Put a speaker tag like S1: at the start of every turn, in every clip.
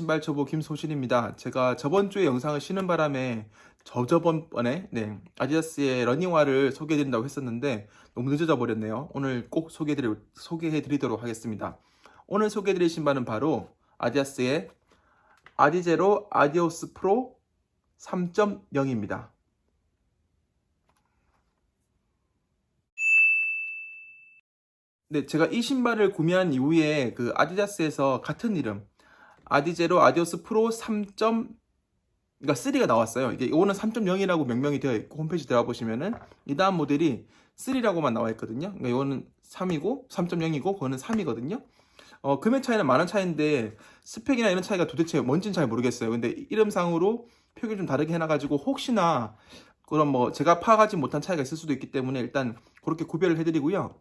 S1: 신발 초보 김소신입니다. 제가 저번 주에 영상을 쉬는 바람에 저저번 번에 네, 아디다스의 러닝화를 소개해드린다고 했었는데 너무 늦어져 버렸네요. 오늘 꼭 소개해드리, 소개해드리도록 하겠습니다. 오늘 소개해드릴 신발은 바로 아디다스의 아디제로 아디오스 프로 3.0입니다. 네, 제가 이 신발을 구매한 이후에 그 아디다스에서 같은 이름 아디제로 아디오스 프로 3. 그러니까 3가 나왔어요. 이게 이거는 3.0이라고 명명이 되어 있고 홈페이지 들어가 보시면은 이 다음 모델이 3라고만 나와 있거든요. 그러니까 이거는 3이고 3.0이고 그거는 3이거든요. 어, 금액 차이는 많은 차이인데 스펙이나 이런 차이가 도대체 뭔지는 잘 모르겠어요. 근데 이름상으로 표기를 좀 다르게 해놔가지고 혹시나 그런 뭐 제가 파악하지 못한 차이가 있을 수도 있기 때문에 일단 그렇게 구별을 해드리고요.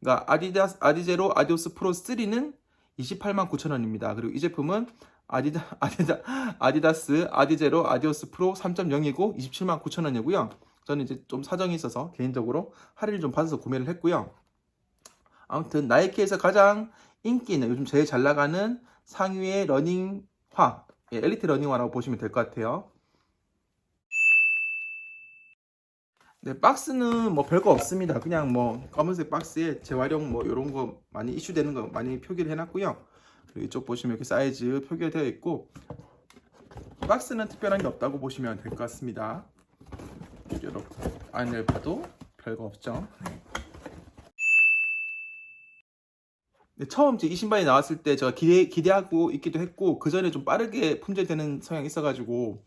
S1: 그러니까 아디다스 아디제로 아디오스 프로 3는 28만 9천 원입니다. 그리고 이 제품은 아디다, 아디다, 아디다스 아디제로 아디오스 프로 3.0이고 27만 9천 원이고요. 저는 이제 좀 사정이 있어서 개인적으로 할인을 좀 받아서 구매를 했고요. 아무튼 나이키에서 가장 인기 있는 요즘 제일 잘 나가는 상위의 러닝화, 예, 엘리트 러닝화라고 보시면 될 것 같아요. 네, 박스는 뭐 별거 없습니다. 그냥 뭐 검은색 박스에 재활용 뭐 이런 거 많이 이슈되는 거 많이 표기를 해놨고요. 그리고 이쪽 보시면 이렇게 사이즈 표기가 되어 있고 박스는 특별한 게 없다고 보시면 될 것 같습니다. 이렇게 안을 봐도 별거 없죠. 네. 네, 처음 이제 이 신발이 나왔을 때 제가 기대, 기대하고 있기도 했고 그 전에 좀 빠르게 품절되는 성향이 있어가지고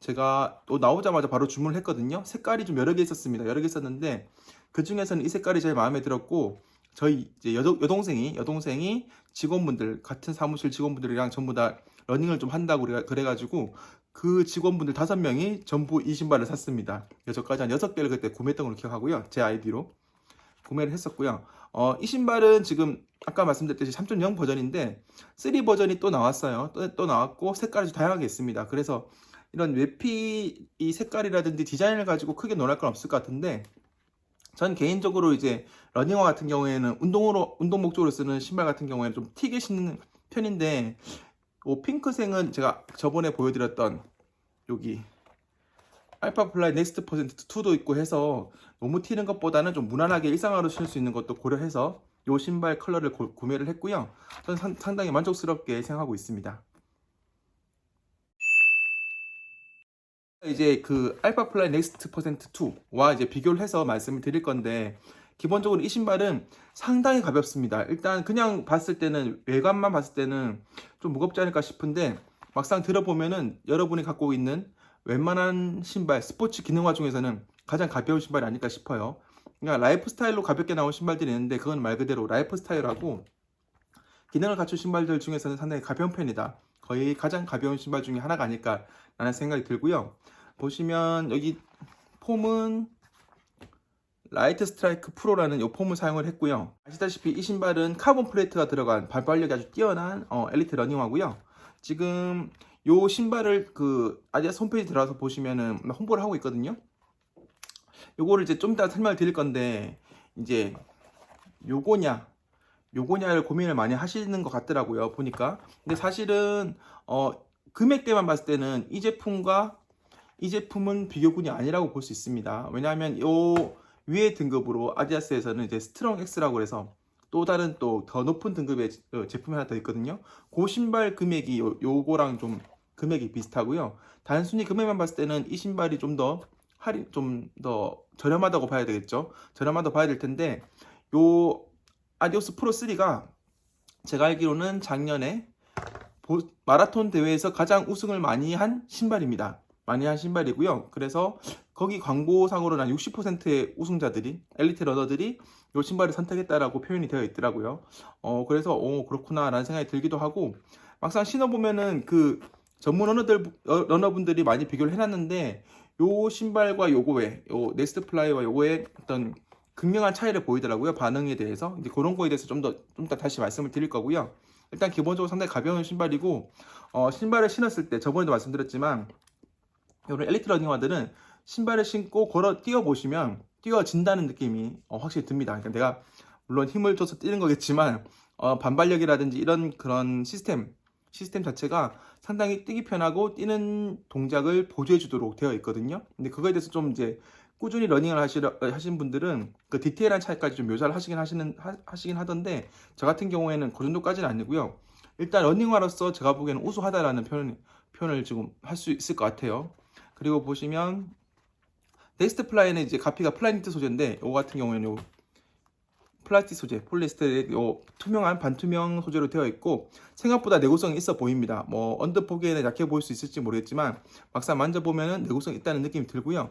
S1: 제가 또 나오자마자 바로 주문을 했거든요. 색깔이 좀 여러 개 있었습니다. 여러 개 있었는데 그 중에서는 이 색깔이 제일 마음에 들었고 저희 이제 여, 여동생이 여동생이 직원분들 같은 사무실 직원분들이랑 전부 다 러닝을 좀 한다고 그래, 그래가지고 그 직원분들 다섯 명이 전부 이 신발을 샀습니다. 저까지 한 여섯 개를 그때 구매했던 걸로 기억하고요. 제 아이디로 구매를 했었고요. 어, 이 신발은 지금 아까 말씀드렸듯이 3.0 버전인데 3 버전이 또 나왔어요. 또, 또 나왔고 색깔이 다양하게 있습니다. 그래서 이런 외피 이 색깔이라든지 디자인을 가지고 크게 논할 건 없을 것 같은데 전 개인적으로 이제 러닝화 같은 경우에는 운동으로 운동 목적으로 쓰는 신발 같은 경우에는 좀 튀게 신는 편인데 이 핑크색은 제가 저번에 보여드렸던 여기 알파 플라이 넥스트 퍼센트 2도 있고 해서 너무 튀는 것보다는 좀 무난하게 일상화로 신을 수 있는 것도 고려해서 이 신발 컬러를 고, 구매를 했고요. 저는 상, 상당히 만족스럽게 생각하고 있습니다. 이제 그 알파 플라이 넥스트 퍼센트 2와 이제 비교를 해서 말씀을 드릴 건데 기본적으로 이 신발은 상당히 가볍습니다. 일단 그냥 봤을 때는 외관만 봤을 때는 좀 무겁지 않을까 싶은데 막상 들어보면은 여러분이 갖고 있는 웬만한 신발 스포츠 기능화 중에서는 가장 가벼운 신발이 아닐까 싶어요. 그러니까 라이프 스타일로 가볍게 나온 신발들이 있는데 그건 말 그대로 라이프 스타일하고 기능을 갖춘 신발들 중에서는 상당히 가벼운 편이다. 거의 가장 가벼운 신발 중에 하나가 아닐까라는 생각이 들고요. 보시면 여기 폼은 라이트 스트라이크 프로라는 이 폼을 사용을 했고요. 아시다시피 이 신발은 카본 플레이트가 들어간 발발력이 아주 뛰어난 어, 엘리트 러닝화고요. 지금 이 신발을 그 아디다스 홈페이지 들어가서 보시면은 홍보를 하고 있거든요. 요거를 이제 좀 이따 설명을 드릴 건데 이제 요거냐 요거냐를 고민을 많이 하시는 것 같더라고요 보니까. 근데 사실은 어 금액대만 봤을 때는 이 제품과 이 제품은 비교군이 아니라고 볼 수 있습니다. 왜냐하면 요 위에 등급으로 아디다스에서는 이제 스트롱 X라고 해서 또 다른 또 더 높은 등급의 제품이 하나 더 있거든요. 그 신발 금액이 요, 요거랑 좀 금액이 비슷하고요. 단순히 금액만 봤을 때는 이 신발이 좀 더 할인 좀 더 저렴하다고 봐야 되겠죠? 저렴하다고 봐야 될 텐데 요 아디오스 프로 3가 제가 알기로는 작년에 마라톤 대회에서 가장 우승을 많이 한 신발입니다. 많이 한 신발이고요. 그래서 거기 광고상으로는 한 60%의 우승자들이 엘리트 러너들이 이 신발을 선택했다라고 표현이 되어 있더라고요. 어 그래서 오 그렇구나라는 생각이 들기도 하고 막상 신어 보면은 그 전문 러너들 러너분들이 많이 비교를 해놨는데 요 신발과 요거의 요 넥스트 플라이와 요거의 어떤 극명한 차이를 보이더라고요. 반응에 대해서. 이제 그런 거에 대해서 좀 더, 좀 더 다시 말씀을 드릴 거고요. 일단 기본적으로 상당히 가벼운 신발이고, 어, 신발을 신었을 때, 저번에도 말씀드렸지만, 이런 엘리트 러닝화들은 신발을 신고 걸어 뛰어보시면, 뛰어진다는 느낌이 어, 확실히 듭니다. 그러니까 내가, 물론 힘을 줘서 뛰는 거겠지만, 어, 반발력이라든지 이런 그런 시스템, 시스템 자체가 상당히 뛰기 편하고 뛰는 동작을 보조해 주도록 되어 있거든요. 근데 그거에 대해서 좀 이제 꾸준히 러닝을 하시러, 하신 분들은 그 디테일한 차이까지 좀 묘사를 하시긴 하시는 하, 하시긴 하던데 저 같은 경우에는 그 정도까지는 아니고요. 일단 러닝화로서 제가 보기에는 우수하다라는 표현, 표현을 지금 할 수 있을 것 같아요. 그리고 보시면 넥스트 플라이는 이제 가피가 플라이니트 소재인데 이거 같은 경우에는 요 플라스틱 소재, 폴리에스테르 요 투명한 반투명 소재로 되어 있고 생각보다 내구성이 있어 보입니다. 뭐 언뜻 보기에는 약해 보일 수 있을지 모르겠지만 막상 만져보면은 내구성 이 있다는 느낌이 들고요.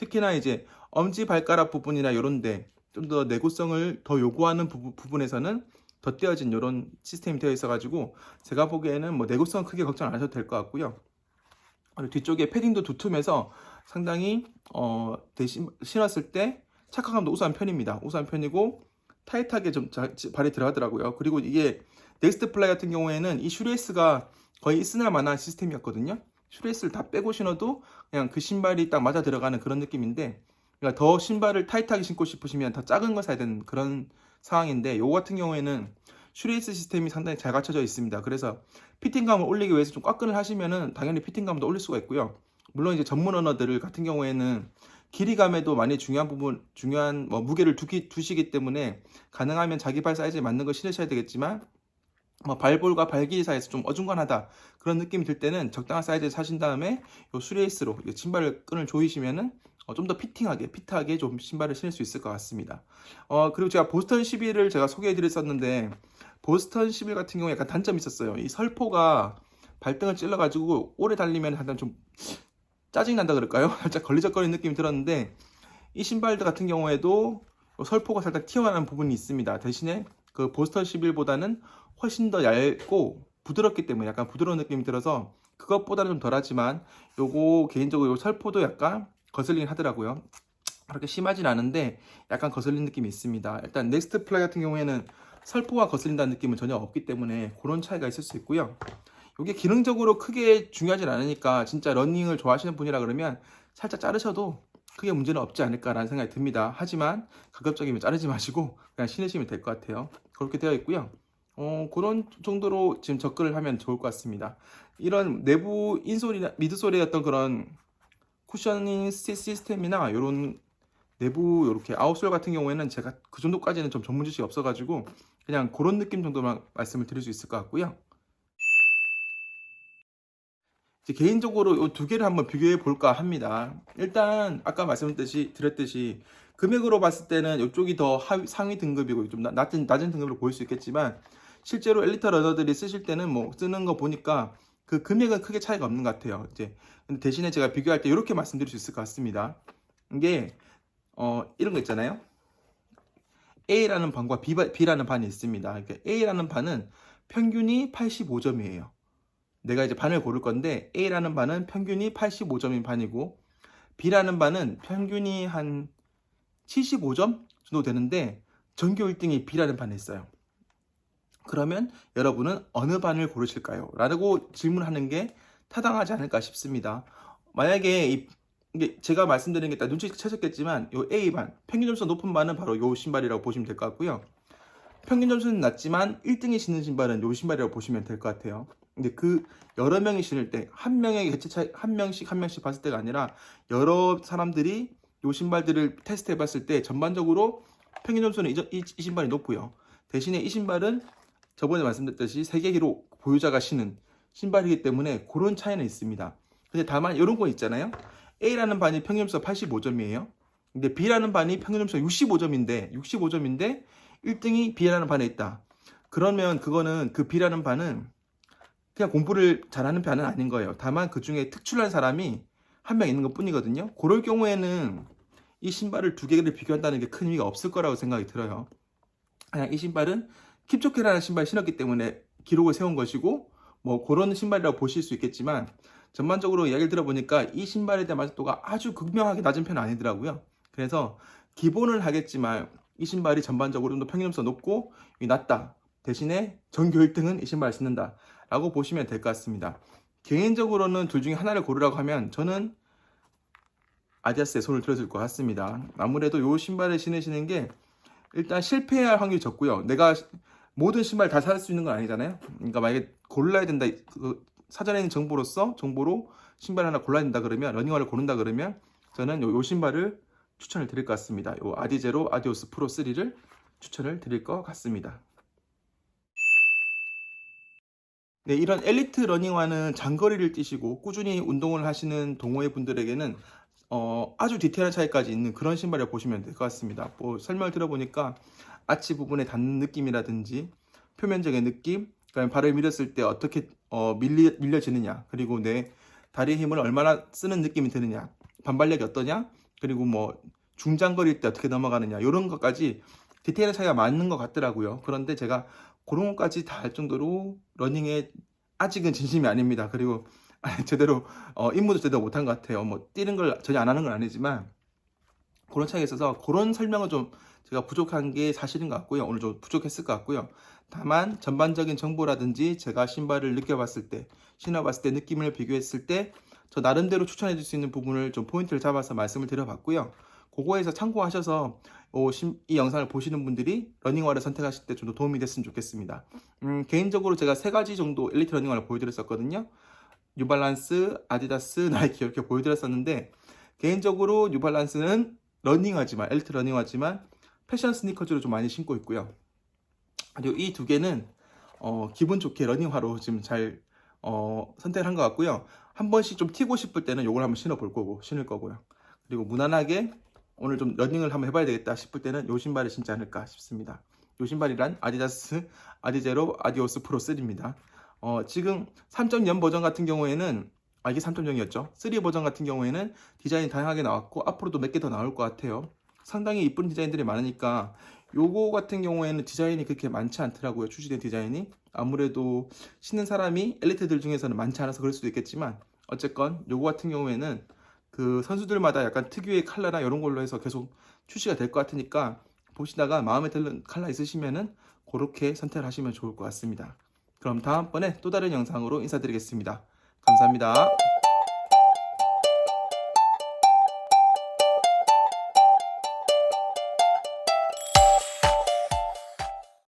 S1: 특히나 이제 엄지 발가락 부분이나 이런데 좀 더 내구성을 더 요구하는 부분, 부분에서는 덧대어진 이런 시스템이 되어 있어가지고 제가 보기에는 뭐 내구성 크게 걱정 안 하셔도 될 것 같고요. 뒤쪽에 패딩도 두툼해서 상당히 어, 대신 신었을 때 착화감도 우수한 편입니다. 우수한 편이고 타이트하게 좀 자- 지- 발이 들어가더라고요. 그리고 이게 넥스트 플라이 같은 경우에는 이 슈레이스가 거의 있으나 마나한 시스템이었거든요. 슈레이스를 다 빼고 신어도 그냥 그 신발이 딱 맞아 들어가는 그런 느낌인데 그러니까 더 신발을 타이트하게 신고 싶으시면 더 작은 거 사야 되는 그런 상황인데 요거 같은 경우에는 슈레이스 시스템이 상당히 잘 갖춰져 있습니다. 그래서 피팅감을 올리기 위해서 좀 꽉끈을 하시면은 당연히 피팅감도 올릴 수가 있고요. 물론 이제 전문 언어들 같은 경우에는 길이감에도 많이 중요한 부분, 중요한 뭐 무게를 두기, 두시기 때문에 가능하면 자기 발 사이즈에 맞는 걸 신으셔야 되겠지만 뭐 발볼과 발 길이 사이에서 좀 어중간하다 그런 느낌이 들 때는 적당한 사이즈에 사신 다음에 요 수레이스로 이 신발 끈을 조이시면은 어, 좀더 피팅하게 피트하게 좀 신발을 신을 수 있을 것 같습니다. 어 그리고 제가 보스턴 11을 제가 소개해 드렸었는데 보스턴 11 같은 경우에 약간 단점이 있었어요. 이 설포가 발등을 찔러 가지고 오래 달리면 약간 좀 짜증 난다 그럴까요? 살짝 걸리적거리는 느낌이 들었는데 이 신발들 같은 경우에도 설포가 살짝 튀어나오는 부분이 있습니다. 대신에 그 보스턴 11보다는 훨씬 더 얇고 부드럽기 때문에 약간 부드러운 느낌이 들어서 그것보다는 좀 덜하지만 요거 개인적으로 요 설포도 약간 거슬리긴 하더라고요. 그렇게 심하진 않은데 약간 거슬리는 느낌이 있습니다. 일단 넥스트 플라이 같은 경우에는 설포가 거슬린다는 느낌은 전혀 없기 때문에 그런 차이가 있을 수 있고요. 이게 기능적으로 크게 중요하진 않으니까 진짜 러닝을 좋아하시는 분이라 그러면 살짝 자르셔도 크게 문제는 없지 않을까라는 생각이 듭니다. 하지만 가급적이면 자르지 마시고 그냥 신으시면 될 것 같아요. 그렇게 되어 있고요. 어, 그런 정도로 지금 접근을 하면 좋을 것 같습니다. 이런 내부 인솔이나 미드솔의 어떤 그런 쿠셔닝 시- 시스템이나 이런 내부 이렇게 아웃솔 같은 경우에는 제가 그 정도까지는 좀 전문 지식이 없어가지고 그냥 그런 느낌 정도만 말씀을 드릴 수 있을 것 같고요. 개인적으로 이 두 개를 한번 비교해 볼까 합니다. 일단 아까 말씀드렸듯이 드렸듯이 금액으로 봤을 때는 이쪽이 더 하위, 상위 등급이고 좀 나- 낮은 낮은 등급으로 보일 수 있겠지만 실제로 엘리트 러너들이 쓰실 때는 뭐 쓰는 거 보니까 그 금액은 크게 차이가 없는 것 같아요. 이제 대신에 제가 비교할 때 이렇게 말씀드릴 수 있을 것 같습니다. 이게 어 이런 거 있잖아요. A라는 반과 B, B라는 반이 있습니다. 그러니까 A라는 반은 평균이 85점이에요. 내가 이제 반을 고를 건데 A라는 반은 평균이 85점인 반이고 B라는 반은 평균이 한 75점 정도 되는데 전교 1등이 B라는 반에 있어요. 그러면 여러분은 어느 반을 고르실까요? 라고 질문하는 게 타당하지 않을까 싶습니다. 만약에 이, 게 제가 말씀드리는 게다 눈치채셨겠지만 요 A반 평균 점수가 높은 반은 바로 요 신발이라고 보시면 될 것 같고요. 평균 점수는 낮지만 1등이 신는 신발은 요 신발이라고 보시면 될 것 같아요. 근데 그 여러 명이 신을 때 한 명의 개체 차이 한 명씩 한 명씩 봤을 때가 아니라 여러 사람들이 요 신발들을 테스트해 봤을 때 전반적으로 평균 점수는 이, 저- 이- 이 신발이 높고요. 대신에 이 신발은 저번에 말씀드렸듯이 세계 기록 보유자가 신은 신발이기 때문에 그런 차이는 있습니다. 근데 다만 이런 거 있잖아요. A라는 반이 평균 점수가 85점이에요. 근데 B라는 반이 평균 점수가 65점인데 65점인데 1등이 B라는 반에 있다. 그러면 그거는 그 B라는 반은 그냥 공부를 잘하는 편은 아닌 거예요. 다만 그 중에 특출난 사람이 한 명 있는 것 뿐이거든요. 그럴 경우에는 이 신발을 두 개를 비교한다는 게 큰 의미가 없을 거라고 생각이 들어요. 그냥 이 신발은 킵초케라는 신발 신었기 때문에 기록을 세운 것이고 뭐 그런 신발이라고 보실 수 있겠지만 전반적으로 이야기를 들어보니까 이 신발에 대한 만족도가 아주 극명하게 낮은 편은 아니더라고요. 그래서 기본을 하겠지만 이 신발이 전반적으로 좀 더 평균점수가 높고 이 낮다. 대신에 전교 1등은 이 신발을 신는다. 라고 보시면 될 것 같습니다. 개인적으로는 둘 중에 하나를 고르라고 하면 저는 아디다스에 손을 들어줄 것 같습니다. 아무래도 이 신발을 신으시는 게 일단 실패할 확률이 적고요. 내가 모든 신발 다 살 수 있는 건 아니잖아요. 그러니까 만약에 골라야 된다 그 사전에 있는 정보로서 정보로 신발 하나 골라야 된다 그러면 러닝화를 고른다 그러면 저는 요, 요 신발을 추천을 드릴 것 같습니다. 요 아디제로 아디오스 프로 3를 추천을 드릴 것 같습니다. 네, 이런 엘리트 러닝화는 장거리를 뛰시고 꾸준히 운동을 하시는 동호회 분들에게는 어, 아주 디테일한 차이까지 있는 그런 신발을 보시면 될 것 같습니다. 뭐 설명을 들어보니까 아치 부분에 닿는 느낌이라든지 표면적인 느낌, 그다음에 발을 밀었을 때 어떻게 어, 밀리, 밀려지느냐, 그리고 내 다리의 힘을 얼마나 쓰는 느낌이 드느냐, 반발력이 어떠냐, 그리고 뭐 중장거리일 때 어떻게 넘어가느냐 이런 것까지 디테일한 차이가 많은 것 같더라고요. 그런데 제가 그런 것까지 다 할 정도로 러닝에 아직은 진심이 아닙니다. 그리고 제대로 어, 임무도 제대로 못한 것 같아요. 뭐 뛰는 걸 전혀 안 하는 건 아니지만 그런 차이가 있어서 그런 설명은 좀 제가 부족한 게 사실인 것 같고요. 오늘 좀 부족했을 것 같고요. 다만 전반적인 정보라든지 제가 신발을 느껴봤을 때 신어봤을 때 느낌을 비교했을 때 저 나름대로 추천해 줄 수 있는 부분을 좀 포인트를 잡아서 말씀을 드려봤고요. 그거에서 참고하셔서 어, 신- 이 영상을 보시는 분들이 러닝화를 선택하실 때 좀 더 도움이 됐으면 좋겠습니다. 음, 개인적으로 제가 세 가지 정도 엘리트 러닝화를 보여드렸었거든요. 뉴발란스, 아디다스, 나이키 이렇게 보여드렸었는데 개인적으로 뉴발란스는 러닝화지만 엘리트 러닝화지만 패션 스니커즈로 좀 많이 신고 있고요. 그리고 이 두 개는 어, 기분 좋게 러닝화로 지금 잘 어, 선택을 한 것 같고요. 한 번씩 좀 튀고 싶을 때는 이걸 한번 신어볼 거고 신을 거고요. 그리고 무난하게 오늘 좀 러닝을 한번 해봐야 되겠다 싶을 때는 이 신발이 신지 않을까 싶습니다. 이 신발이란 아디다스 아디제로 아디오스 프로 3입니다. 어, 지금 3.0 버전 같은 경우에는 아 이게 3.0이었죠. 3 버전 같은 경우에는 디자인이 다양하게 나왔고 앞으로도 몇 개 더 나올 것 같아요. 상당히 이쁜 디자인들이 많으니까 요거 같은 경우에는 디자인이 그렇게 많지 않더라고요. 출시된 디자인이 아무래도 신는 사람이 엘리트들 중에서는 많지 않아서 그럴 수도 있겠지만 어쨌건 요거 같은 경우에는 그 선수들마다 약간 특유의 컬러나 이런 걸로 해서 계속 출시가 될 것 같으니까 보시다가 마음에 드는 컬러 있으시면은 그렇게 선택을 하시면 좋을 것 같습니다. 그럼 다음번에 또 다른 영상으로 인사드리겠습니다. 감사합니다.